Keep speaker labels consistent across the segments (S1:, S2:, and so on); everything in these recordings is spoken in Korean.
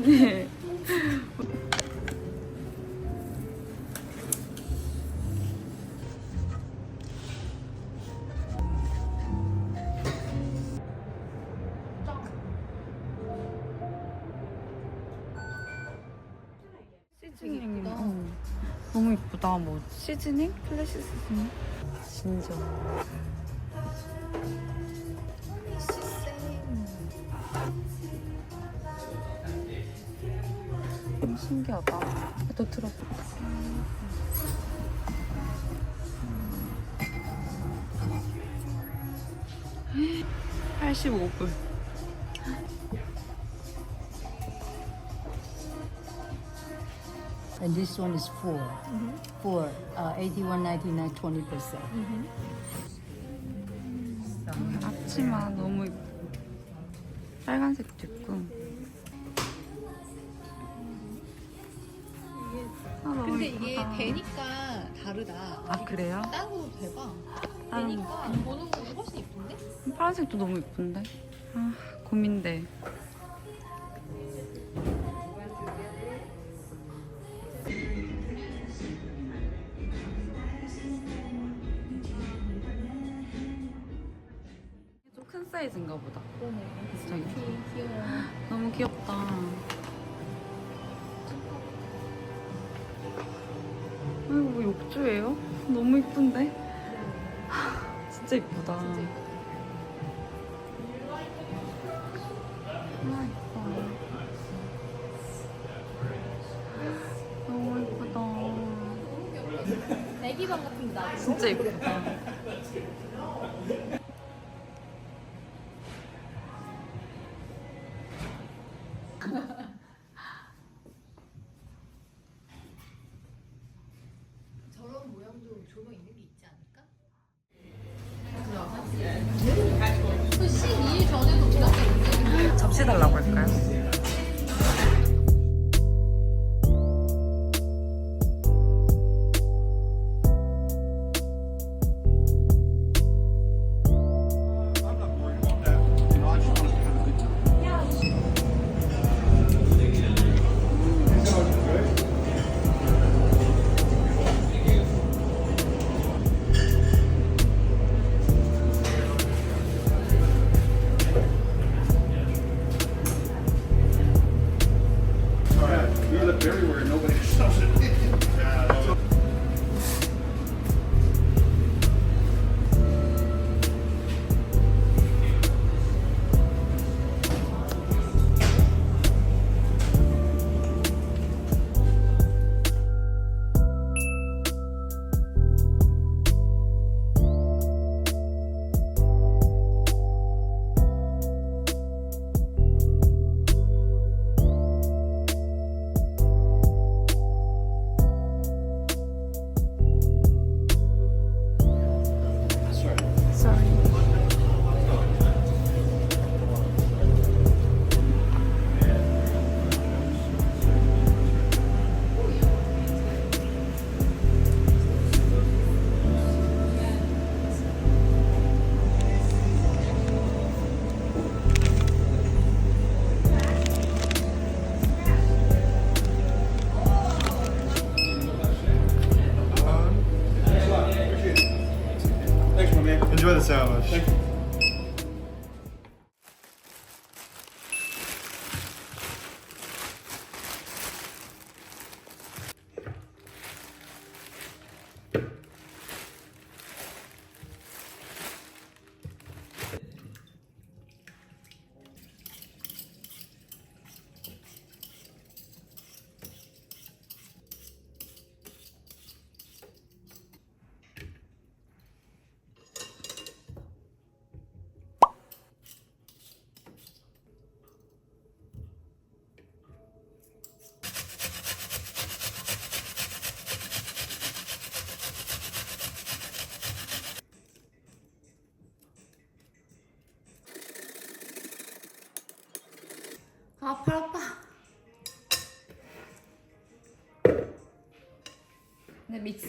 S1: 언니. 시즈닝. 어. 너무 이쁘다. 뭐 시즈닝? 플래시 시즈닝? 진짜. 85불.
S2: And this one is 4 Four. Uh, 81.99, 20 percent.
S1: 앞치마 너무. 빨간색도 있고. 아, 너무
S3: 근데 이게
S1: 이쁘다.
S3: 되니까 다르다.
S1: 아 그래요?
S3: 것도 대박. 되니까 보는 거?
S1: 파란색도 너무 이쁜데. 아 고민돼. 좀 큰 사이즈인가 보다. 진짜
S3: 귀여워.
S1: 너무 귀엽다. 아이고 뭐 욕조예요? 너무 이쁜데? 하, 진짜 이쁘다.
S3: 진짜 부탁드립니다.
S1: 접시 달라고 할까요?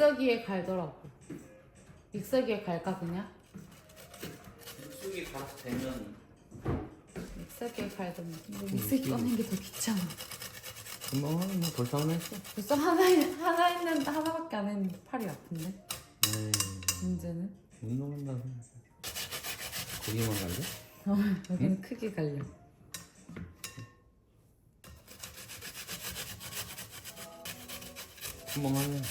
S3: 믹서기에 갈더라고.
S1: 믹서기에 갈까 그냥?
S4: 쑥이 갈아서 되면
S1: 믹서기에 갈든 뭐 믹서기 꺼낸 게더 귀찮아.
S4: 금방 하는 거 벌써 하나 했어.
S1: 벌써 하나 하나 했는데 하나밖에 안 했는데 팔이 아픈데
S4: 에이,
S1: 문제는
S4: 운동한다. 거기만 갈래?
S1: 어, 여기는 크게 갈려.
S4: 금방 하네.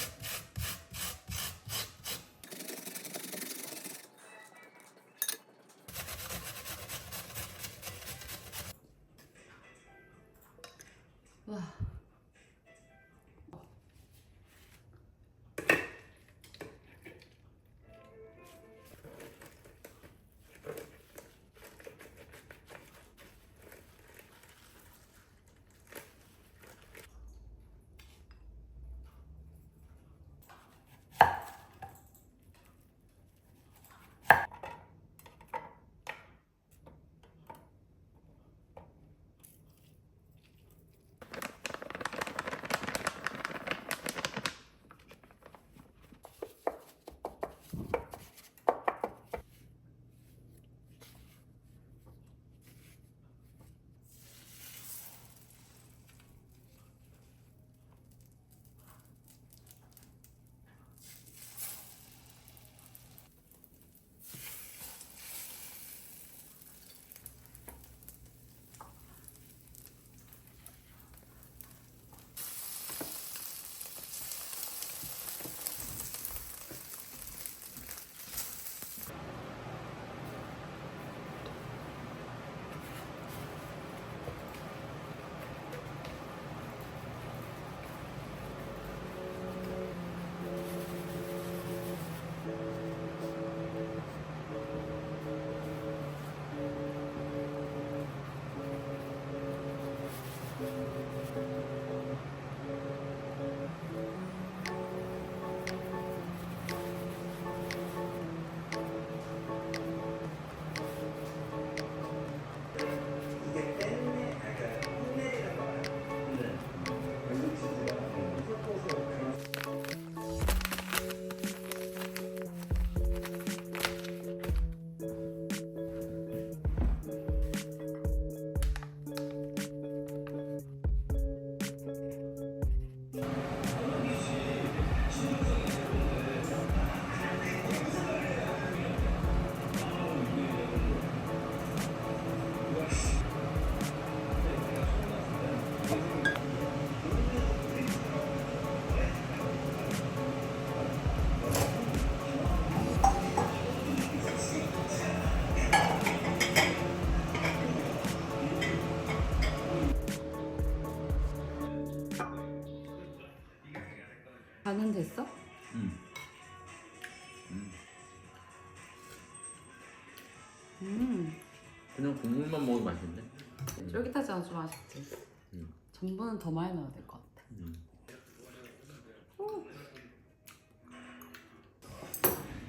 S1: 반은 됐어?
S4: 응.
S1: 음.
S4: 그냥 국물만 먹으면 맛있는데?
S1: 쫄깃하지 않아 좀 아쉽지.
S4: 음.
S1: 전분은 더 많이 넣어야 될 것 같아.
S4: 음.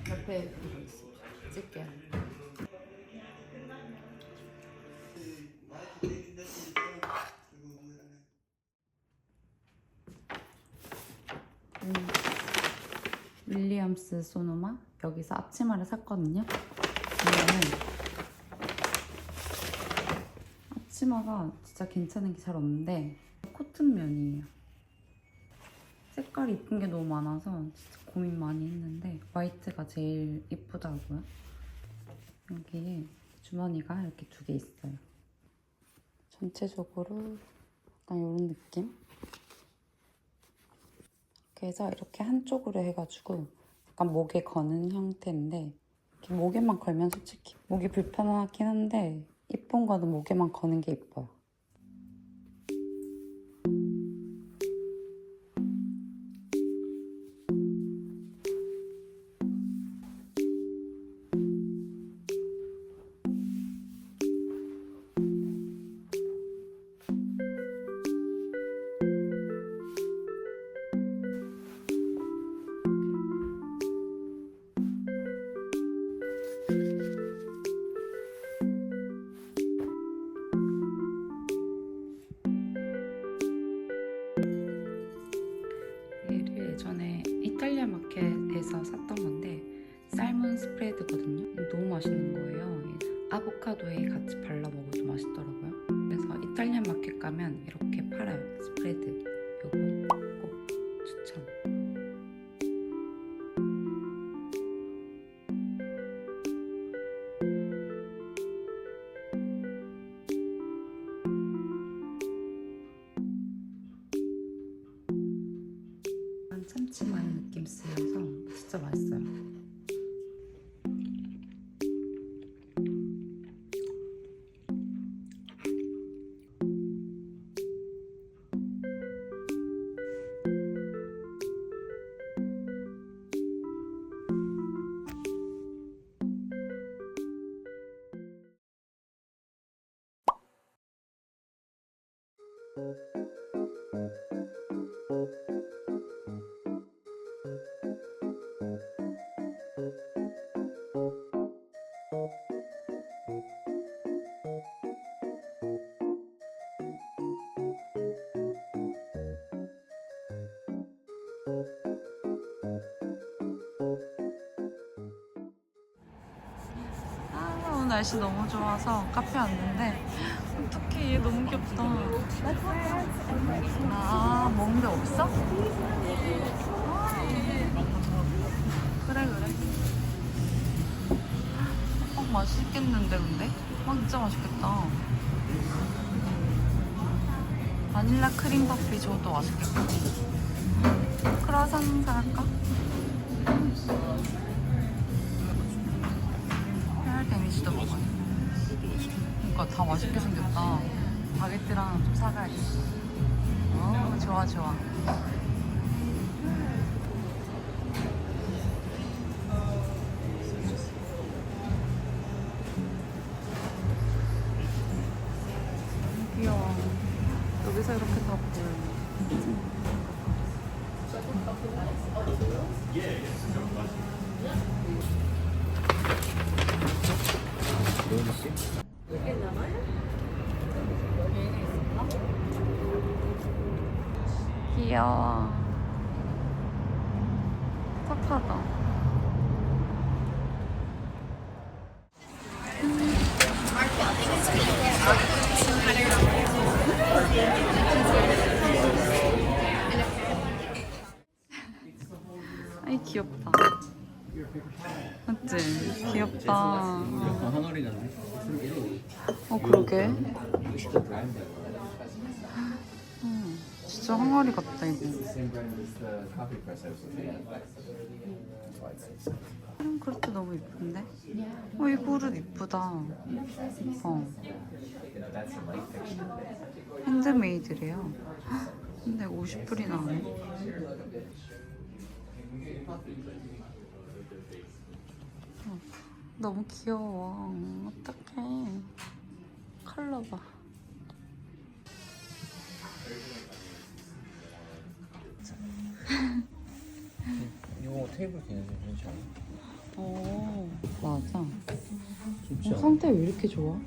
S1: 옆에 이거 있어. 찍게. 윌리엄스 소노마 여기서 앞치마를 샀거든요. 이거는 앞치마가 진짜 괜찮은 게 잘 없는데 코튼 면이에요. 색깔이 이쁜 게 너무 많아서 진짜 고민 많이 했는데 화이트가 제일 이쁘더라고요. 여기에 주머니가 이렇게 두 개 있어요. 전체적으로 약간 이런 느낌? 그래서 이렇게 한쪽으로 해가지고 약간 목에 거는 형태인데 목에만 걸면 솔직히 목이 불편하긴 한데 이쁜 거는 목에만 거는 게 이뻐요. 진짜 맛있어요. 아, 오늘 날씨 너무 좋아서 카페 왔는데 어떡해 얘 너무 귀엽다 아 먹는 데 없어? 아, 그래 그래 어 맛있겠는데 근데? 어 진짜 맛있겠다 바닐라 크림 커피 저것도 맛있겠다 크라상 사갈까? 페알 데미지도 먹어요. 그러니까 다 맛있게 생겼다. 바게트랑 좀 사가야겠어. 어, 좋아, 좋아.
S4: 브랜드.
S1: 음, 진짜 항아리 같다 이거. 음, 그릇도 너무 이쁜데? 어, 이 그릇 이쁘다. 어. 핸드메이드래요. 근데 50불이나 하네. 어, 너무 귀여워. 어떡해. 컬러 봐.
S4: 이거 테이블 기능이 괜찮아.
S1: 어, 맞아.
S4: 좋지
S1: 어, 상태 왜 이렇게 좋아?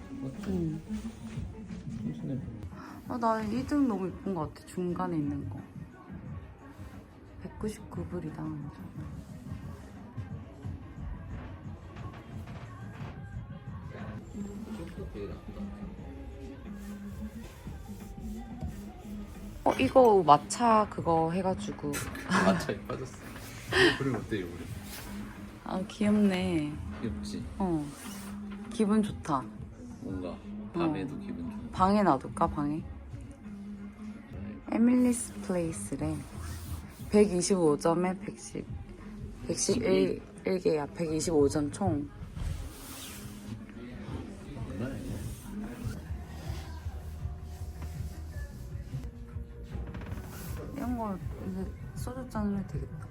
S1: 응.
S4: 괜찮네.
S1: 아, 나 2등 너무 예쁜 것 같아. 중간에 있는 거. 199불이다.
S4: 이것도 되게 나쁘다.
S1: 어, 이거 마차 그거 해가지고.
S4: 마차에 빠졌어. 그림 어때 이거?
S1: 아, 귀엽네.
S4: 예쁘지?
S1: 어. 기분 좋다.
S4: 뭔가 밤에도 기분 좋아.
S1: 방에 놔둘까, 방에? 에밀리스 플레이스래. 125점에 110, 111개야. 125점 총. 소주 잔을 되겠다.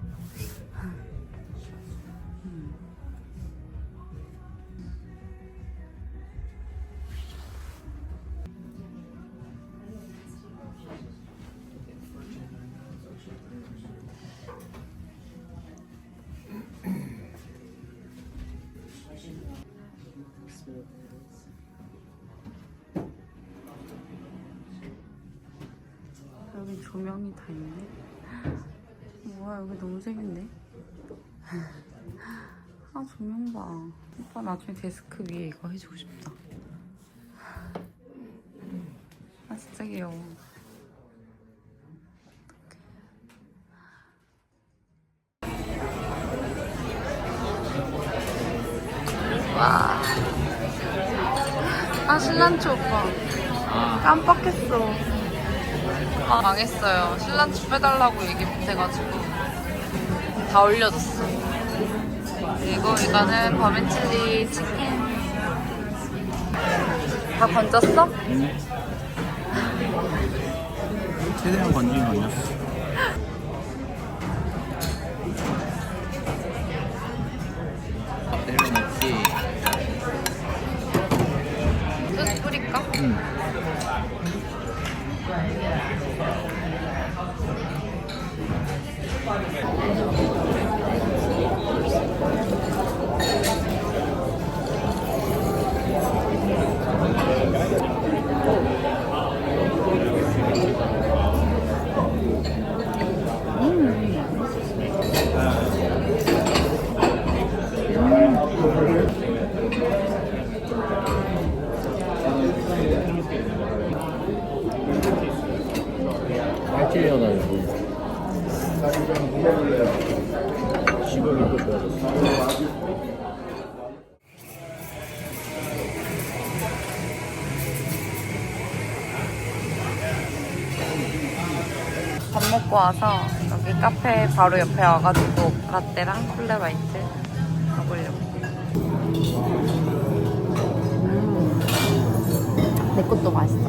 S1: 조명이 다 있네. 뭐야 여기 너무 재밌네. 아 조명 봐. 오빠 나중에 데스크 위에 이거 해주고 싶다. 아 진짜 귀여워. 와. 아 신란초 오빠.
S4: 아
S1: 깜빡했어. 아, 망했어요. 신란초 빼달라고 얘기 못해가지고 다 올려줬어. 그리고 이거는 버민칠리 치킨. 다 건졌어?
S4: 최대한 거냐? 내려
S1: 먹고 와서 여기 카페 바로 옆에 와가지고 라떼랑 콜레라이트 먹으려고. 음. 내 것도 맛있어.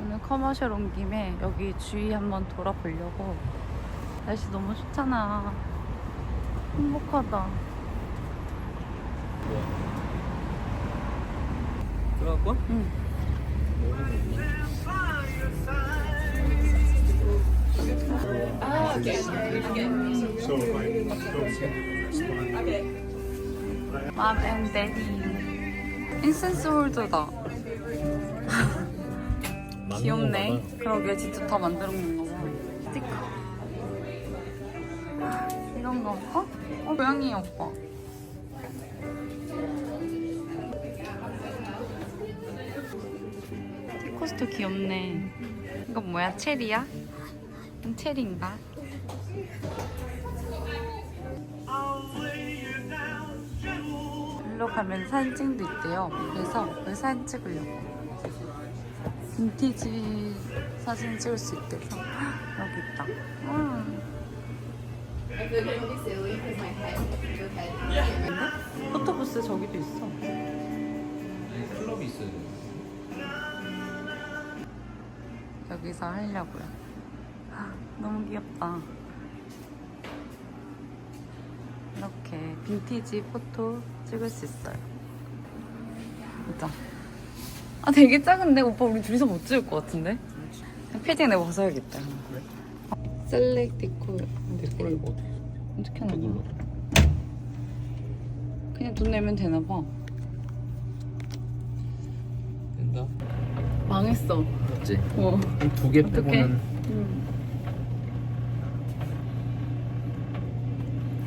S1: 오늘 커머셜 온 김에 여기 주위 한번 돌아보려고. 날씨 너무 좋잖아. 행복하다.
S4: 들어갈 거야?
S1: 응. 맘앤 데디 인센스 홀더다. 귀엽네. 그러게 직접 다 만들어 놓은 거봐 스티커. 이런 거 어? 어 고양이 오빠 티코스도 귀엽네 이건 뭐야 체리야? 이건 체리인가? 일로 가면 사진증도 있대요. 그래서 여기 사진 찍으려고. 빈티지 사진 찍을 수 있대서 여기 있다. 음. 포토부스 저기도 있어.
S4: 클럽이 있어요
S1: 여기서 하려고요. 아, 너무 귀엽다. 이렇게 빈티지 포토 찍을 수 있어요. 진짜. 아 되게 작은데 오빠 우리 둘이서 못 찍을 것 같은데? 패딩 내가 벗어야겠다.
S4: 그래?
S1: 셀렉 디코
S4: 댓글 이거 어떻게
S1: 어떻게
S4: 어떻게
S1: 하는
S4: 눌러?
S1: 그냥 돈 내면 되나 봐.
S4: 된다
S1: 망했어.
S4: 맞지?
S1: 어.
S4: 두개? 빼고는
S1: 음.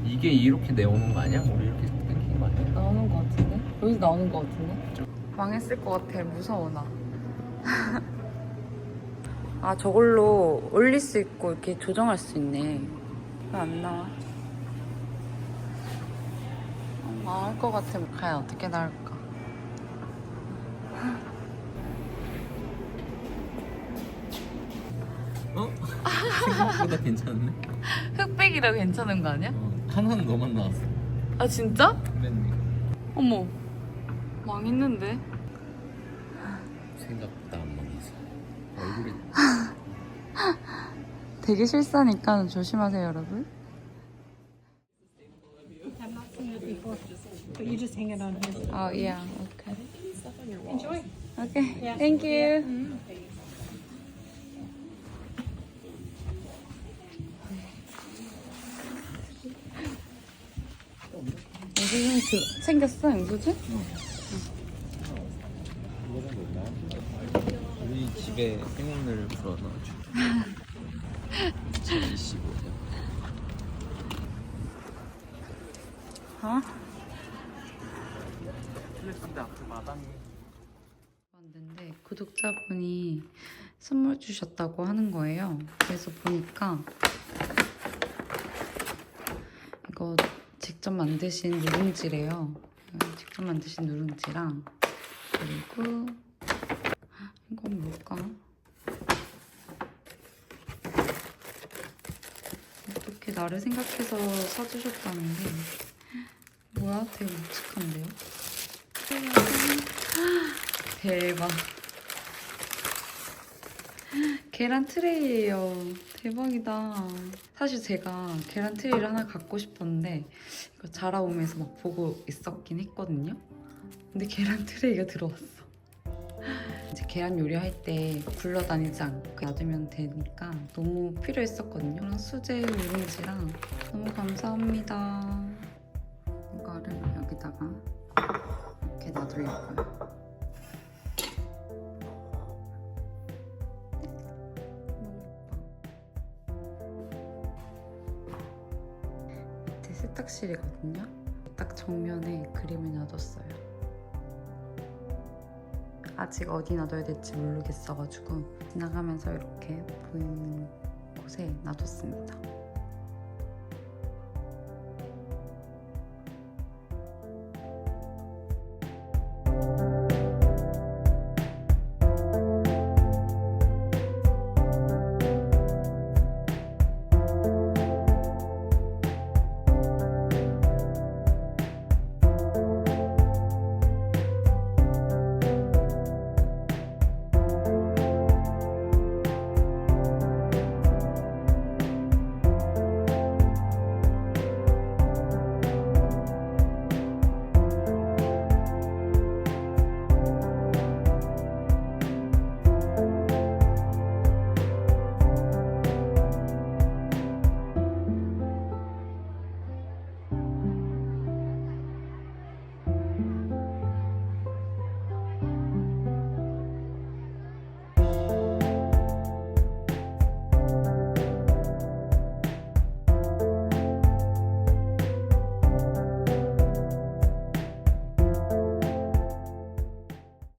S4: 이게 이렇게 내오는 거 아니야? 우리 이렇게 땡긴 거 아니야?
S1: 나오는 것 같은데? 여기서 나오는 것 같은데? 망했을 것 같아. 무서워 나. 아 저걸로 올릴 수 있고 이렇게 조정할 수 있네. 왜안 나와? 아, 망할 것 같아. 과연 어떻게 나올까?
S4: 생각보다 괜찮네
S1: 흑백이라 괜찮은 거 아니야?
S4: 어, 하나는 너만 나왔어
S1: 아 진짜?
S4: 맨
S1: 어머 망했는데?
S4: 생각보다 안 망했어 얼굴이
S1: 되게 실사니까 조심하세요 여러분.
S2: But you just hang it on here.
S1: Yeah, okay. Enjoy. Okay, thank you. 영수증 그, 챙겼어 영수증?
S4: 우리 집에 행운을 불어 넣어줘 2025년.
S1: 어?
S4: 플렉스인데 앞에 마당이.
S1: 왔는데 구독자분이 선물 주셨다고 하는 거예요. 그래서 보니까 이거 직접 만드신 누룽지래요. 직접 만드신 누룽지랑 그리고 이건 뭘까? 어떻게 나를 생각해서 사주셨다는데 뭐야? 되게 묵직한데요? 대박. 계란 트레이예요. 대박이다. 사실 제가 계란 트레이를 하나 갖고 싶었는데 자라오면서 막 보고 있었긴 했거든요. 근데 계란 트레이가 들어왔어. 이제 계란 요리할 때 굴러다니지 않고 놔두면 되니까 너무 필요했었거든요. 수제 누룽지랑 너무 감사합니다. 이거를 여기다가 이렇게 놔두려고요. 세탁실이거든요. 딱 정면에 그림을 놔뒀어요. 아직 어디 놔둬야 될지 모르겠어가지고 지나가면서 이렇게 보이는 곳에 놔뒀습니다.